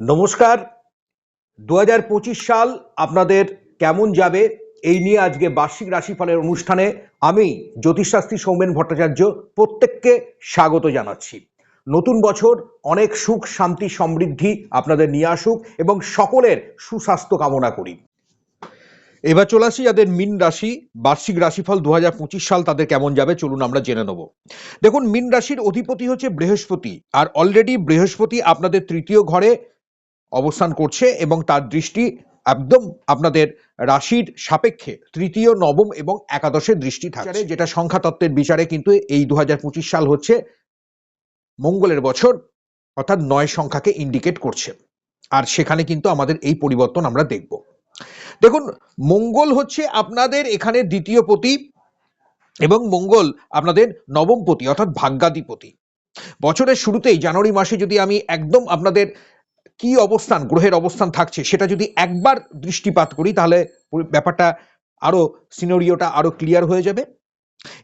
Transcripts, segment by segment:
নমস্কার। দু হাজার পঁচিশ সাল আপনাদের কেমন যাবে এই নিয়ে আজকে বার্ষিক রাশিফলের অনুষ্ঠানে আমি জ্যোতিষশাস্ত্রী সৌমেন ভট্টাচার্য প্রত্যেককে স্বাগত জানাচ্ছি। নতুন বছর অনেক সুখ, শান্তি, সমৃদ্ধি আপনাদের নিয়ে আসুক এবং সকলের সুস্বাস্থ্য কামনা করি। এবার চলে আসি যাদের মিন রাশি, বার্ষিক রাশিফল দু হাজার পঁচিশ সাল তাদের কেমন যাবে চলুন আমরা জেনে নেব। দেখুন, মিন রাশির অধিপতি হচ্ছে বৃহস্পতি, আর অলরেডি বৃহস্পতি আপনাদের তৃতীয় ঘরে অবস্থান করছে এবং তার দৃষ্টি একদম আপনাদের রাশির সাপেক্ষে তৃতীয়, নবম এবং একাদশের দৃষ্টি থাকছে। যেটা সংখ্যা তত্ত্বের বিচারে কিন্তু এই দু হাজার পঁচিশ সাল হচ্ছে মঙ্গলের বছর, অর্থাৎ নয় সংখ্যাকে ইন্ডিকেট করছে। আর সেখানে কিন্তু আমাদের এই পরিবর্তন আমরা দেখব। দেখুন, মঙ্গল হচ্ছে আপনাদের এখানে দ্বিতীয় পতি এবং মঙ্গল আপনাদের নবম পতি, অর্থাৎ ভাগ্যাধিপতি। বছরের শুরুতেই, জানুয়ারি মাসে যদি আমি একদম আপনাদের কি অবস্থান, গ্রহের অবস্থান থাকছে, সেটা যদি একবার দৃষ্টিপাত করি, তাহলে ব্যাপারটা আরও সিনোরিওটা আরও ক্লিয়ার হয়ে যাবে।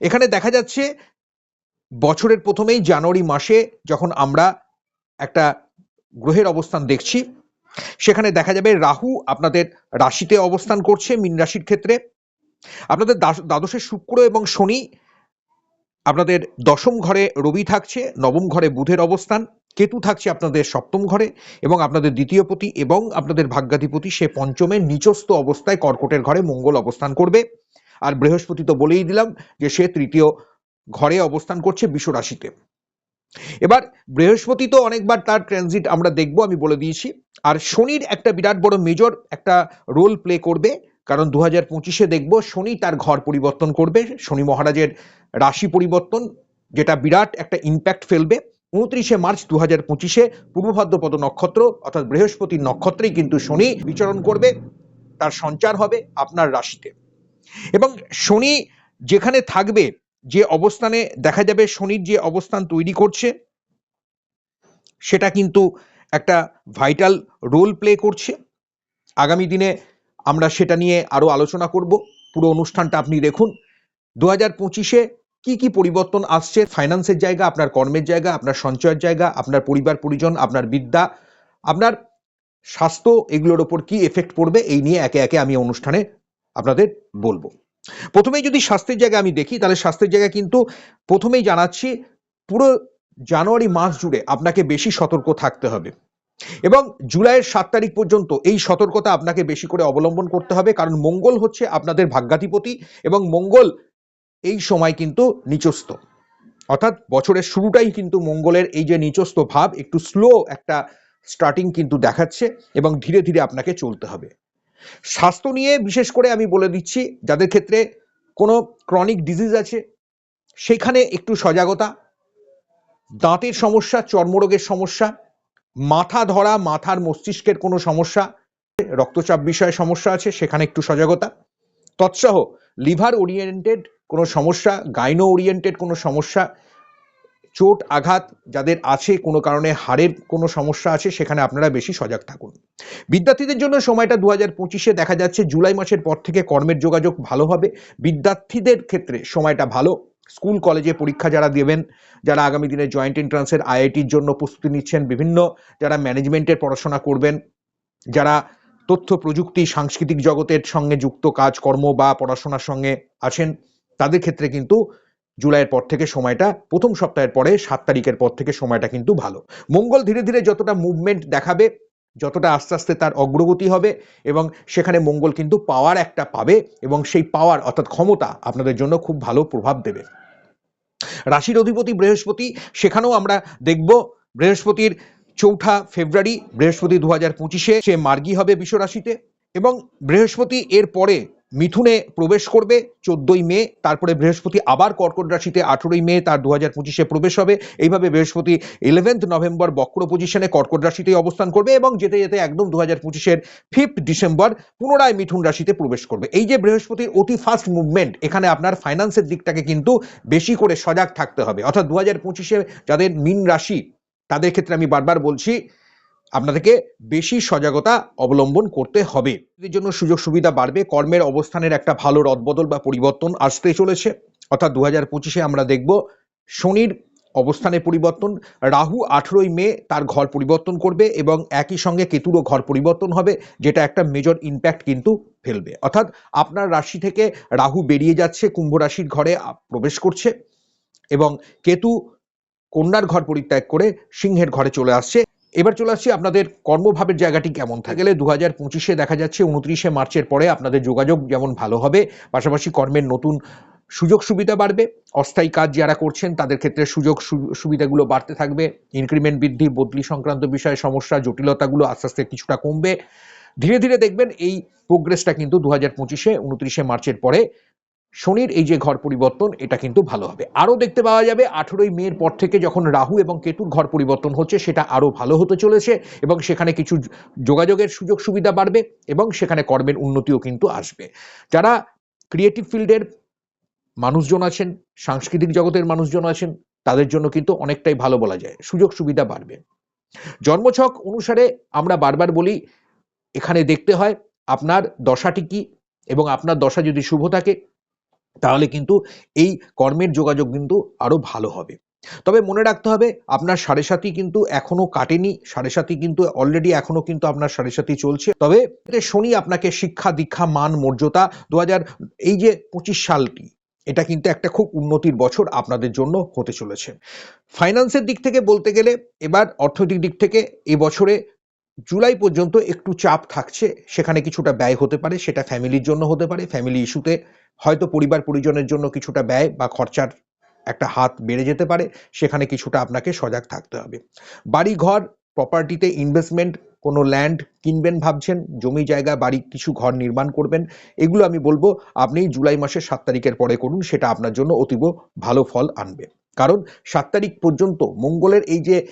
এখানে দেখা যাচ্ছে, বছরের প্রথমেই জানুয়ারি মাসে যখন আমরা একটা গ্রহের অবস্থান দেখছি, সেখানে দেখা যাবে রাহু আপনাদের রাশিতে অবস্থান করছে, মীন রাশির ক্ষেত্রে। আপনাদের দ্বাদশে শুক্র এবং শনি আপনাদের দশম ঘরে রবি থাকছে, নবম ঘরে বুধের অবস্থান। কেতু থাকছে আপনাদের সপ্তম ঘরে এবং আপনাদের দ্বিতীয় পতি এবং আপনাদের ভাগ্যাধিপতি, সে পঞ্চমের নিচস্থ অবস্থায় কর্কটের ঘরে মঙ্গল অবস্থান করবে। আর বৃহস্পতি তো বলেই দিলাম যে সে তৃতীয় ঘরে অবস্থান করছে বিশ্ব রাশিতে। এবার বৃহস্পতি তো অনেকবার তার ট্রানজিট আমরা দেখব, আমি বলে দিয়েছি। আর শনির একটা বিরাট বড় মেজর একটা রোল প্লে করবে, কারণ দু হাজার পঁচিশে দেখব শনি তার ঘর পরিবর্তন করবে, শনি মহারাজের রাশি পরিবর্তন, যেটা বিরাট একটা ইম্প্যাক্ট ফেলবে। উনত্রিশে মার্চ দু হাজার পঁচিশে পূর্ব ভাদ্রপদ নক্ষত্র, অর্থাৎ বৃহস্পতির নক্ষত্রেই কিন্তু শনি বিচরণ করবে, তার সঞ্চার হবে আপনার রাশিতে। এবং শনি যেখানে থাকবে, যে অবস্থানে দেখা যাবে শনির যে অবস্থান তৈরি করছে, সেটা কিন্তু একটা ভাইটাল রোল প্লে করছে। আগামী দিনে আমরা সেটা নিয়ে আরও আলোচনা করব। পুরো অনুষ্ঠানটা আপনি দেখুন। দু হাজার পঁচিশে কি কি পরিবর্তন আসছে? ফাইন্যান্সের জায়গা, আপনার কর্মের জায়গা, আপনার সঞ্চয়ের জায়গা, আপনার পরিবার, পরিজন, আপনার বিদ্যা, আপনার স্বাস্থ্য, এগুলোর ওপর কি এফেক্ট পড়বে? এই নিয়ে একে একে আমি অনুষ্ঠানে আপনাদের বলব। প্রথমেই যদি স্বাস্থ্যের জায়গা আমি দেখি, তাহলে স্বাস্থ্যের জায়গা কিন্তু প্রথমেই জানাচ্ছি, পুরো জানুয়ারি মাস জুড়ে আপনাকে বেশি সতর্ক থাকতে হবে। এবং জুলাইয়ের সাত তারিখ পর্যন্ত এই সতর্কতা আপনাকে বেশি করে অবলম্বন করতে হবে, কারণ মঙ্গল হচ্ছে আপনাদের ভাগ্যাধিপতি এবং মঙ্গল এই সময় কিন্তু নিচস্থ। অর্থাৎ বছরের শুরুটাই কিন্তু মঙ্গলের এই যে নিচস্থ ভাব, একটু স্লো একটা স্টার্টিং কিন্তু দেখাচ্ছে এবং ধীরে ধীরে আপনাকে চলতে হবে। স্বাস্থ্য নিয়ে বিশেষ করে আমি বলে দিচ্ছি, যাদের ক্ষেত্রে কোনো ক্রনিক ডিজিজ আছে, সেখানে একটু সজাগতা, দাঁতের সমস্যা, চর্মরোগের সমস্যা, মাথা ধরা, মাথার মস্তিষ্কের কোনো সমস্যা, রক্তচাপ বিষয়ে সমস্যা আছে, সেখানে একটু সজাগতা। তৎসহ লিভার ওরিয়েন্টেড কোনো সমস্যা গাইনো ওরিয়েন্টেড কোনো সমস্যা, চোট, আঘাত যাদের আছে কোনো কারণে হাড়ের কোনো সমস্যা আছে সেখানে আপনারা বেশি সজাগ থাকুন। বিদ্যার্থীদের জন্য সময়টা দু হাজার পঁচিশে দেখা যাচ্ছে জুলাই মাসের পর থেকে কর্মের যোগাযোগ ভালো হবে। বিদ্যার্থীদের ক্ষেত্রে সময়টা ভালো। স্কুল, কলেজে পরীক্ষা যারা দেবেন, যারা আগামী দিনে জয়েন্ট এন্ট্রান্সের আইআইটির জন্য প্রস্তুতি নিচ্ছেন, বিভিন্ন যারা ম্যানেজমেন্টের পড়াশোনা করবেন, যারা তথ্য, প্রযুক্তি, সাংস্কৃতিক জগতের সঙ্গে যুক্ত কাজকর্ম বা পড়াশোনার সঙ্গে আছেন তাদের ক্ষেত্রে কিন্তু জুলাইয়ের পর থেকে সময়টা, প্রথম সপ্তাহের পরে সাত তারিখের পর থেকে সময়টা কিন্তু ভালো। মঙ্গল ধীরে ধীরে যতটা মুভমেন্ট দেখাবে, যতটা আস্তে আস্তে তার অগ্রগতি হবে এবং সেখানে মঙ্গল কিন্তু পাওয়ার একটা পাবে এবং সেই পাওয়ার অর্থাৎ ক্ষমতা আপনাদের জন্য খুব ভালো প্রভাব দেবে। রাশির অধিপতি বৃহস্পতি, সেখানেও আমরা দেখব বৃহস্পতির চৌঠা ফেব্রুয়ারি, বৃহস্পতি দু হাজার পঁচিশে সে মার্গী হবে বিশ্ব রাশিতে এবং বৃহস্পতি এর পরে মিথুনে প্রবেশ করবে চোদ্দই মে, তারপরে বৃহস্পতি আবার কর্কট রাশিতে আঠেরোই মে, তার দু হাজার পঁচিশে প্রবেশ হবে। এইভাবে বৃহস্পতি ইলেভেন্থ নভেম্বর বক্র পজিশনে কর্কট রাশিতে অবস্থান করবে এবং যেতে যেতে একদম দু হাজার পঁচিশের ফিফথ ডিসেম্বর পুনরায় মিথুন রাশিতে প্রবেশ করবে। এই যে বৃহস্পতির অতি ফাস্ট মুভমেন্ট এখানে আপনার ফাইন্যান্সের দিকটাকে কিন্তু বেশি করে সজাগ থাকতে হবে। অর্থাৎ দু হাজার পঁচিশে যাদের মিন রাশি, তাদের ক্ষেত্রে আমি বারবার বলছি আপনাদেরকে বেশি সজাগতা অবলম্বন করতে হবে। এর জন্য সুযোগ সুবিধা বাড়বে, কর্মের অবস্থানের একটা ভালো রদবদল বা পরিবর্তন আসতে চলেছে। অর্থাৎ দু হাজার পঁচিশে আমরা দেখব শনির অবস্থানে পরিবর্তন, রাহু আঠেরোই মে তার ঘর পরিবর্তন করবে এবং একই সঙ্গে কেতুরও ঘর পরিবর্তন হবে, যেটা একটা মেজর ইম্প্যাক্ট কিন্তু ফেলবে। অর্থাৎ আপনার রাশি থেকে রাহু বেরিয়ে যাচ্ছে, কুম্ভ রাশির ঘরে প্রবেশ করছে এবং কেতু কন্যার ঘর পরিত্যাগ করে সিংহের ঘরে চলে আসছে। এবার চলে আসছি আপনাদের কর্মভাবের জায়গাটি কেমন থাকে? গেলে দু হাজার পঁচিশে দেখা যাচ্ছে উনত্রিশে মার্চের পরে আপনাদের যোগাযোগ যেমন ভালো হবে, পাশাপাশি কর্মের নতুন সুযোগ সুবিধা বাড়বে। অস্থায়ী কাজ যারা করছেন তাদের ক্ষেত্রে সুযোগ সুবিধাগুলো বাড়তে থাকবে। ইনক্রিমেন্ট বৃদ্ধি, বদলি সংক্রান্ত বিষয়ে সমস্যা, জটিলতাগুলো আস্তে আস্তে কিছুটা কমবে। ধীরে ধীরে দেখবেন এই প্রোগ্রেসটা কিন্তু দু হাজার পঁচিশে, উনত্রিশে মার্চের পরে শনির এই যে ঘর পরিবর্তন, এটা কিন্তু ভালো হবে। আরও দেখতে পাওয়া যাবে, আঠেরোই মের পর থেকে যখন রাহু এবং কেতুর ঘর পরিবর্তন হচ্ছে, সেটা আরও ভালো হতে চলেছে এবং সেখানে কিছু যোগাযোগের সুযোগ সুবিধা বাড়বে এবং সেখানে কর্মের উন্নতিও কিন্তু আসবে। যারা ক্রিয়েটিভ ফিল্ডের মানুষজন আছেন, সাংস্কৃতিক জগতের মানুষজন আছেন, তাদের জন্য কিন্তু অনেকটাই ভালো বলা যায়। সুযোগ সুবিধা বাড়বে। জন্মছক অনুসারে আমরা বারবার বলি, এখানে দেখতে হয়, আপনার দশাটি কি এবং আপনার দশা যদি শুভ থাকে তাহলে কিন্তু এই কর্মের যোগাযোগ কিন্তু আরও ভালো হবে। তবে মনে রাখতে হবে, আপনার সাড়ে সাথী কিন্তু এখনও কাটেনি, সাড়ে সাথী কিন্তু অলরেডি এখনও কিন্তু আপনার সাড়ে সাথী চলছে। তবে শনি আপনাকে শিক্ষা, দীক্ষা, মান, মর্যাদা দু হাজার এই যে পঁচিশ সালটি, এটা কিন্তু একটা খুব উন্নতির বছর আপনাদের জন্য হতে চলেছে। ফাইন্যান্সের দিক থেকে বলতে গেলে, এবার অর্থনৈতিক দিক থেকে এই বছরে জুলাই পর্যন্ত একটু চাপ থাকছে, সেখানে কিছুটা ব্যয় হতে পারে, সেটা ফ্যামিলির জন্য হতে পারে ফ্যামিলি ইস্যুতে হয়তো পরিবার পরিজনের জন্য কিছুটা ব্যয় বা খরচার একটা হাত বেড়ে যেতে পারে, সেখানে কিছুটা আপনাকে সজাগ থাকতে হবে। বাড়ি ঘর প্রপার্টিতে ইনভেস্টমেন্ট কোনো ল্যান্ড কিনবেন ভাবছেন, জমি জায়গা, বাড়ি, কিছু ঘর নির্মাণ করবেন, এগুলো আমি বলব আপনি জুলাই মাসের সাত তারিখের পরে করুন, সেটা আপনার জন্য অতীব ভালো ফল আনবে। কারণ সাত তারিখ পর্যন্ত মঙ্গলের এই যে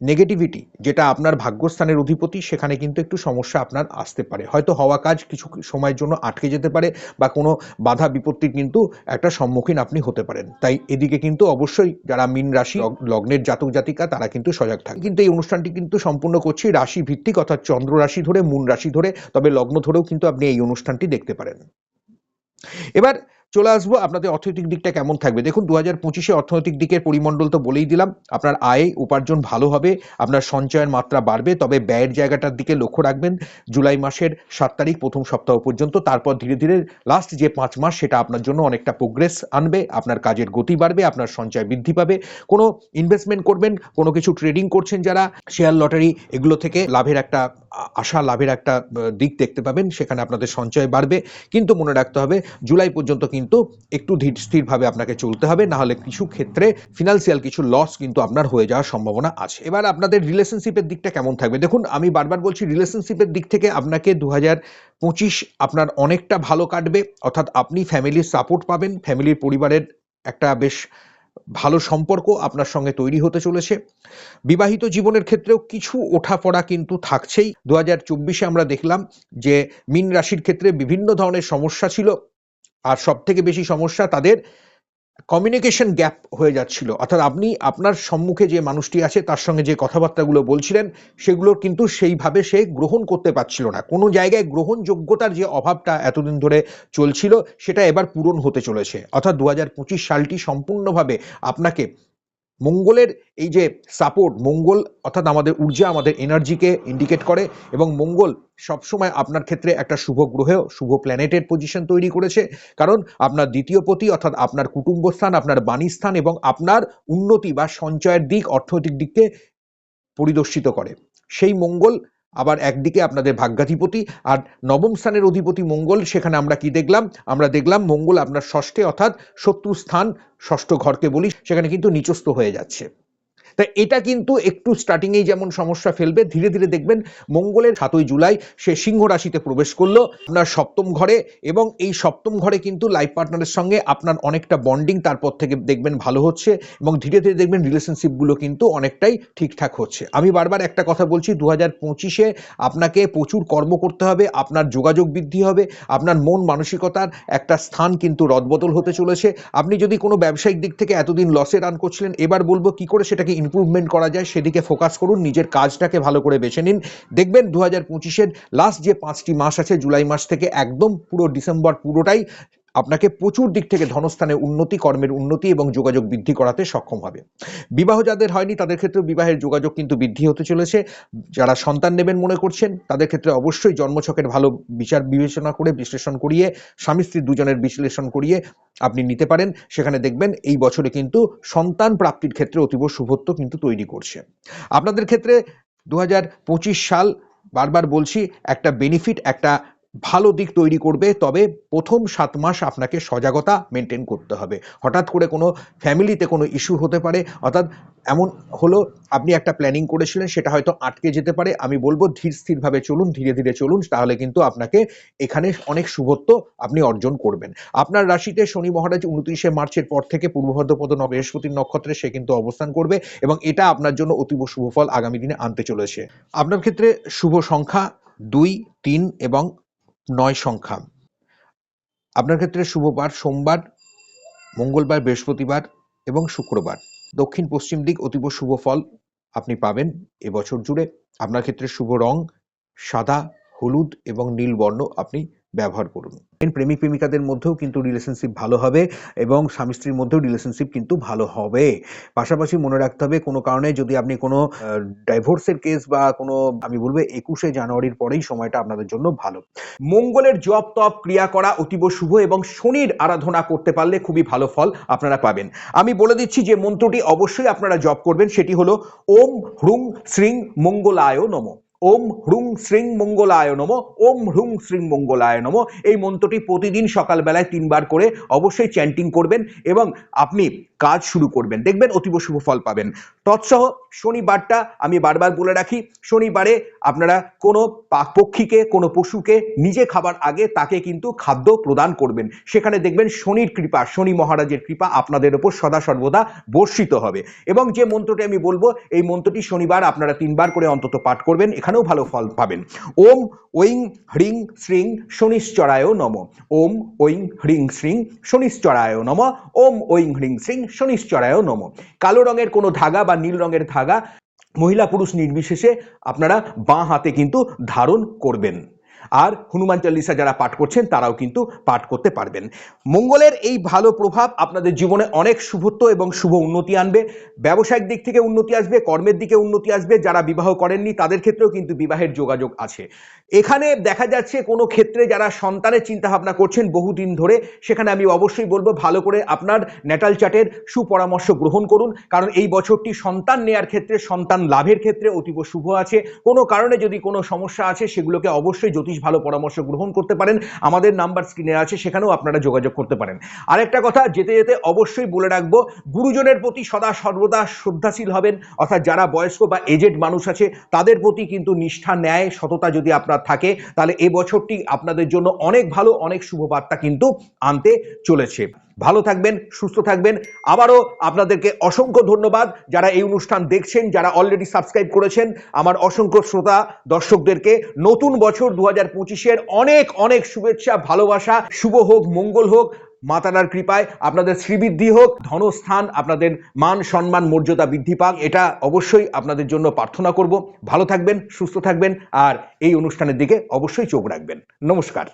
নেগেটিভিটি যেটা আপনার ভাগ্যস্থানের অধিপতি, সেখানে কিন্তু একটু সমস্যা আপনার আসতে পারে। হয়তো হওয়া কাজ কিছু সময়ের জন্য আটকে যেতে পারে বা কোনো বাধা বিপত্তির কিন্তু একটা সম্মুখীন আপনি হতে পারেন। তাই এদিকে কিন্তু অবশ্যই যারা মিন রাশি লগ্নের জাতক জাতিকা, তারা কিন্তু সজাগ থাকে। কিন্তু এই অনুষ্ঠানটি কিন্তু সম্পূর্ণ করছি রাশি ভিত্তিক অর্থাৎ চন্দ্র রাশি ধরে মূন রাশি ধরে, তবে লগ্ন ধরেও কিন্তু আপনি এই অনুষ্ঠানটি দেখতে পারেন। এবার চলে আসব। আপনাদের অর্থনৈতিক দিকটা কেমন থাকবে? দেখুন দু হাজার পঁচিশে অর্থনৈতিক দিকের পরিমণ্ডল তো বলেই দিলাম, আপনার আয়, উপার্জন ভালো হবে, আপনার সঞ্চয়ের মাত্রা বাড়বে, তবে ব্যয়ের জায়গাটার দিকে লক্ষ্য রাখবেন। জুলাই মাসের সাত তারিখ, প্রথম সপ্তাহ পর্যন্ত, তারপর ধীরে ধীরে লাস্ট যে পাঁচ মাস, সেটা আপনার জন্য অনেকটা প্রোগ্রেস আনবে, আপনার কাজের গতি বাড়বে, আপনার সঞ্চয় বৃদ্ধি পাবে। কোনো ইনভেস্টমেন্ট করবেন, কোনো কিছু ট্রেডিং করছেন যারা শেয়ার লটারি এগুলো থেকে লাভের একটা আশা, লাভের একটা দিক দেখতে পাবেন, সেখানে আপনাদের সঞ্চয় বাড়বে। কিন্তু মনে রাখতে হবে, জুলাই পর্যন্ত কিন্তু একটু ধীর স্থিরভাবে আপনাকে চলতে হবে না হলে কিছু ক্ষেত্রে ফিনান্সিয়াল কিছু লস কিন্তু আপনার হয়ে যাওয়ার সম্ভাবনা আছে। এবার আপনাদের রিলেশনশিপের দিকটা কেমন থাকবে? দেখুন, আমি বারবার বলছি রিলেশনশিপের দিক থেকে আপনাকে দু পঁচিশ আপনার অনেকটা ভালো কাটবে, অর্থাৎ আপনি ফ্যামিলির সাপোর্ট পাবেন ফ্যামিলির পরিবারের একটা বেশ ভালো সম্পর্ক আপনার সঙ্গে তৈরি হতে চলেছে। বিবাহিত জীবনের ক্ষেত্রেও কিছু ওঠাপড়া কিন্তু থাকছেই। দু হাজার আমরা দেখলাম যে, মিন রাশির ক্ষেত্রে বিভিন্ন ধরনের সমস্যা ছিল। আর সব থেকে বেশি সমস্যা তাদের কমিউনিকেশন গ্যাপ হয়ে যাচ্ছিল। অর্থাৎ আপনি আপনার সম্মুখে যে মানুষটি আছে, তার সঙ্গে যে কথাবার্তাগুলো বলছিলেন, সেগুলো কিন্তু সেইভাবে সে গ্রহণ করতে পারছিল না। কোনো জায়গায় গ্রহণযোগ্যতার যে অভাবটা এতদিন ধরে চলছিল, সেটা এবার পূরণ হতে চলেছে। অর্থাৎ দু হাজার পঁচিশ সালটি সম্পূর্ণভাবে আপনাকে মঙ্গলের এই যে সাপোর্ট মঙ্গল অর্থাৎ আমাদের ঊর্জা, আমাদের এনার্জিকে ইন্ডিকেট করে এবং মঙ্গল সবসময় আপনার ক্ষেত্রে একটা শুভ গ্রহে, শুভ প্ল্যানেটের পজিশন তৈরি করেছে। কারণ আপনার দ্বিতীয় পতি অর্থাৎ আপনার কুটুম্বস্থান, আপনার বাণীস্থান এবং আপনার উন্নতি বা সঞ্চয়ের দিক, অর্থনৈতিক দিককে পরিদর্শিত করে। সেই মঙ্গল আবার একদিকে আপনাদের ভাগ্যাধিপতি আর নবম স্থানের অধিপতি মঙ্গল, সেখানে আমরা কি দেখলাম? আমরা দেখলাম মঙ্গল আপনার ষষ্ঠে অর্থাৎ শত্রু স্থান ষষ্ঠ ঘরকে বলি, সেখানে কিন্তু নিচস্থ হয়ে যাচ্ছে। তা এটা কিন্তু একটু স্টার্টিংয়েই যেমন সমস্যা ফেলবে, ধীরে ধীরে দেখবেন মঙ্গলের সাতই জুলাই সে সিংহ রাশিতে প্রবেশ করল, আপনার সপ্তম ঘরে এবং এই সপ্তম ঘরে কিন্তু লাইফ পার্টনারের সঙ্গে আপনার অনেকটা বন্ডিং তারপর থেকে দেখবেন ভালো হচ্ছে এবং ধীরে ধীরে দেখবেন রিলেশনশিপগুলো কিন্তু অনেকটাই ঠিকঠাক হচ্ছে। আমি বারবার একটা কথা বলছি দু হাজার পঁচিশে আপনাকে প্রচুর কর্ম করতে হবে, আপনার যোগাযোগ বৃদ্ধি হবে, আপনার মন মানসিকতার একটা স্থান কিন্তু রদবদল হতে চলেছে। আপনি যদি কোনো ব্যবসায়িক দিক থেকে এতদিন লসে রান করছিলেন, এবার বলব কি করে সেটাকে ইমপ্রুভমেন্ট করা যায়, সেদিকে ফোকাস করুন, নিজের কাজটাকে ভালো করে বেছে নিন। দেখবেন দু হাজার পঁচিশের লাস্ট যে পাঁচটি মাস আছে, জুলাই মাস থেকে একদম পুরো ডিসেম্বর পুরোটাই আপনাকে প্রচুর দিক থেকে ধনস্থানে উন্নতি, কর্মের উন্নতি এবং যোগাযোগ বৃদ্ধি করাতে সক্ষম হবে। বিবাহ যাদের হয়নি, তাদের ক্ষেত্রে বিবাহের যোগাযোগ কিন্তু বৃদ্ধি হতে চলেছে। যারা সন্তান নেবেন মনে করছেন, তাদের ক্ষেত্রে অবশ্যই জন্মছকের ভালো বিচার বিবেচনা করে, বিশ্লেষণ করিয়ে, স্বামী স্ত্রী দুজনের বিশ্লেষণ করিয়ে আপনি নিতে পারেন। সেখানে দেখবেন এই বছরে কিন্তু সন্তান প্রাপ্তির ক্ষেত্রে অতীব শুভত্ব কিন্তু তৈরি করছে। আপনাদের ক্ষেত্রে দু হাজার পঁচিশ সাল বারবার বলছি, একটা বেনিফিট একটা ভালো দিক তৈরি করবে, তবে প্রথম সাত মাস আপনাকে সজাগতা মেনটেন করতে হবে। হঠাৎ করে কোনো ফ্যামিলিতে কোনো ইস্যু হতে পারে, অর্থাৎ এমন হলো, আপনি একটা প্ল্যানিং করেছিলেন, সেটা হয়তো আটকে যেতে পারে, আমি বলব ধীর স্থিরভাবে চলুন, ধীরে ধীরে চলুন, তাহলে কিন্তু আপনাকে এখানে অনেক শুভত্ব আপনি অর্জন করবেন। আপনার রাশিতে শনি মহারাজ উনত্রিশে মার্চের পর থেকে পূর্ব ভদ্রপদ বৃহস্পতির নক্ষত্রে সে কিন্তু অবস্থান করবে, এবং এটা আপনার জন্য অতীব শুভ ফল আগামী দিনে আনতে চলেছে। আপনার ক্ষেত্রে শুভ সংখ্যা দুই, তিন এবং নয় সংখ্যা। আপনার ক্ষেত্রে শুভবার, সোমবার, মঙ্গলবার, বৃহস্পতিবার এবং শুক্রবার। দক্ষিণ, পশ্চিম দিক অতীব শুভ ফল আপনি পাবেন এবছর জুড়ে। আপনার ক্ষেত্রে শুভ রং, সাদা, হলুদ এবং নীল বর্ণ আপনি ব্যবহার করুন। প্রেমিক প্রেমিকাদের মধ্যেও কিন্তু রিলেশনশিপ ভালো হবে এবং স্বামী স্ত্রীর মধ্যেও রিলেশনশিপ কিন্তু ভালো হবে। পাশাপাশি মনে রাখতে হবে, কোনো কারণে যদি আপনি কোনো ডাইভোর্সের কেস বা কোনো, আমি বলব একুশে জানুয়ারির পরেই সময়টা আপনাদের জন্য ভালো। মঙ্গলের জপ, তপ, ক্রিয়া করা অতীব শুভ এবং শনির আরাধনা করতে পারলে খুবই ভালো ফল আপনারা পাবেন। আমি বলে দিচ্ছি যে মন্ত্রটি অবশ্যই আপনারা জপ করবেন, সেটি হলো ওম, হ্রুং, শ্রীং, মঙ্গলায় নম। ওম হ্রুং শ্রীং মঙ্গলায় নম, ওম হ্রুং শ্রীং মঙ্গলায় নম। এই মন্ত্রটি প্রতিদিন সকালবেলায় তিনবার করে অবশ্যই চ্যান্টিং করবেন এবং আপনি কাজ শুরু করবেন। দেখবেন অতীব শুভ ফল পাবেন। তৎসহ শনিবারটা আমি বারবার বলে রাখি, শনিবারে আপনারা কোনো পক্ষীকে কোনো পশুকে, নিজে খাবার আগে তাকে কিন্তু খাদ্য প্রদান করবেন। সেখানে দেখবেন শনির কৃপা, শনি মহারাজের কৃপা আপনাদের ওপর সদা সর্বদা বর্ষিত হবে। এবং যে মন্ত্রটি আমি বলব, এই মন্ত্রটি শনিবার আপনারা তিনবার করে অন্তত পাঠ করবেন, এখানেও ভালো ফল পাবেন। ওম ঐং হ্রিং শ্রিং শনিশ্চরায় নম। ওম ঐং হ্রিং শ্রিং শনিশ্চরায় নম। ওম ঐং হ্রিং শ্রিং শনিশ্চরায় নম। কালো রঙের কোনো ধাগা বা নীল রঙের ধাগা মহিলা পুরুষ নির্বিশেষে আপনারা বাঁ হাতে কিন্তু ধারণ করবেন। আর হনুমান চল্লিশা যারা পাঠ করছেন, তারাও কিন্তু পাঠ করতে পারবেন। মঙ্গলের এই ভালো প্রভাব আপনাদের জীবনে অনেক শুভত্ব এবং শুভ উন্নতি আনবে। ব্যবসায়িক দিক থেকে উন্নতি আসবে, কর্মের দিকে উন্নতি আসবে। যারা বিবাহ করেননি, তাদের ক্ষেত্রেও কিন্তু বিবাহের যোগাযোগ আছে। এখানে দেখা যাচ্ছে কোনো ক্ষেত্রে যারা সন্তানের চিন্তা ভাবনা করছেন বহুদিন ধরে, সেখানে আমি অবশ্যই বলব ভালো করে আপনার ন্যাটাল চার্টের সুপরামর্শ গ্রহণ করুন। কারণ এই বছরটি সন্তান নেয়ার ক্ষেত্রে, সন্তান লাভের ক্ষেত্রে অতীব শুভ আছে। কোনো কারণে যদি কোনো সমস্যা আছে, সেগুলোকে অবশ্যই জ্যোতিষ ভালো পরামর্শ গ্রহণ করতে পারেন। আমাদের নাম্বার স্ক্রিনে আছে, সেখানেও আপনারা যোগাযোগ করতে পারেন। আরেকটা কথা, যেতে যেতে অবশ্যই বলে রাখব, গুরুজনের প্রতি সদা সর্বদা শ্রদ্ধাশীল হবেন। অর্থাৎ যারা বয়স্ক বা এজেড মানুষ আছে, তাদের প্রতি কিন্তু নিষ্ঠা, ন্যায়, সততা যদি আপনার থাকে, তাহলে এ বছরটি আপনাদের জন্য অনেক ভালো, অনেক শুভবার্তা কিন্তু আনতে চলেছে। ভালো থাকবেন, সুস্থ থাকবেন। আবারও আপনাদেরকে অসংখ্য ধন্যবাদ যারা এই অনুষ্ঠান দেখছেন, যারা অলরেডি সাবস্ক্রাইব করেছেন। আমার অসংখ্য শ্রোতা দর্শকদেরকে নতুন বছর দু হাজার অনেক অনেক শুভেচ্ছা, ভালোবাসা, শুভ হোক, মঙ্গল হোক। মাতারার কৃপায় আপনাদের শ্রীবৃদ্ধি হোক, ধনস্থান, আপনাদের মান, সম্মান, মর্যাদা বৃদ্ধি পাক, এটা অবশ্যই আপনাদের জন্য প্রার্থনা করব। ভালো থাকবেন, সুস্থ থাকবেন, আর এই অনুষ্ঠানের দিকে অবশ্যই চোখ রাখবেন। নমস্কার।